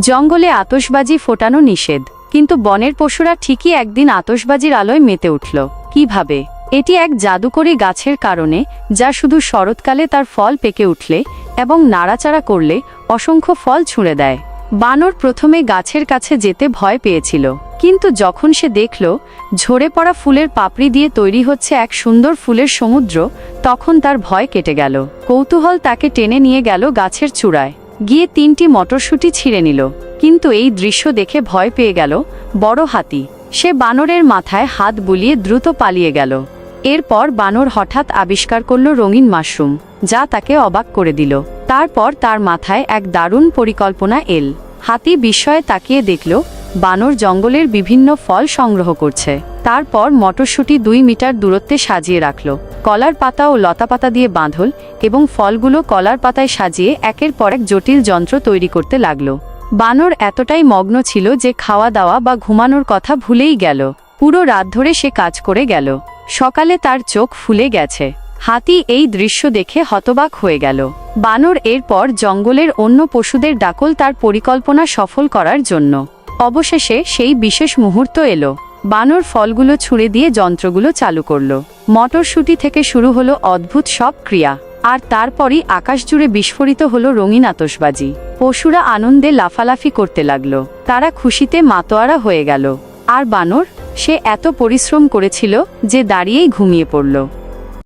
জঙ্গলে আতশবাজি ফোটানো নিষেধ। কিন্তু বনের পশুরা ঠিকই একদিন আতশবাজির আলোয় মেতে উঠল। কীভাবে? এটি এক জাদুকরী গাছের কারণে, যা শুধু শরৎকালে তার ফল পেকে উঠলে এবং নাড়াচাড়া করলে অসংখ্য ফল ছুঁড়ে দেয়। বানর প্রথমে গাছের কাছে যেতে ভয় পেয়েছিল। কিন্তু যখন সে দেখল, ঝরে পড়া ফুলের পাপড়ি দিয়ে তৈরি হচ্ছে এক সুন্দর ফুলের সমুদ্র, তখন তার ভয় কেটে গেল। কৌতূহল তাকে টেনে নিয়ে গেল গাছের চূড়ায়। গিয়ে তিনটি মটরশুঁটি ছিঁড়ে নিল। কিন্তু এই দৃশ্য দেখে ভয় পেয়ে গেল বড় হাতি। সে বানরের মাথায় হাত বুলিয়ে দ্রুত পালিয়ে গেল। এরপর বানর হঠাৎ আবিষ্কার করল রঙিন মাশরুম, যা তাকে অবাক করে দিল। তারপর তার মাথায় এক দারুণ পরিকল্পনা এল। হাতি বিস্ময়ে তাকিয়ে দেখল বানর জঙ্গলের বিভিন্ন ফল সংগ্রহ করছে। তারপর মটরশুঁটি দুই মিটার দূরত্বে সাজিয়ে রাখল। কলার পাতা ও লতা পাতা দিয়ে বাঁধল এবং ফলগুলো কলার পাতায় সাজিয়ে একের পর এক জটিল যন্ত্র তৈরি করতে লাগল। বানর এতটাই মগ্ন ছিল যে খাওয়া দাওয়া বা ঘুমানোর কথা ভুলেই গেল। পুরো রাত ধরে সে কাজ করে গেল। সকালে তার চোখ ফুলে গেছে। হাতি এই দৃশ্য দেখে হতবাক হয়ে গেল। বানর এরপর জঙ্গলের অন্য পশুদের ডাকল তার পরিকল্পনা সফল করার জন্য। অবশেষে সেই বিশেষ মুহূর্ত এলো। বানর ফলগুলো ছুঁড়ে দিয়ে যন্ত্রগুলো চালু করল। মটরশুঁটি থেকে শুরু হলো অদ্ভুত সব ক্রিয়া। আর তারপরই আকাশ জুড়ে বিস্ফোরিত হলো রঙিন আতসবাজি পশুরা আনন্দে লাফালাফি করতে লাগল। তারা খুশিতে মাতোয়ারা হয়ে গেল। আর বানর, সে এত পরিশ্রম করেছিল যে দাঁড়িয়েই ঘুমিয়ে পড়ল।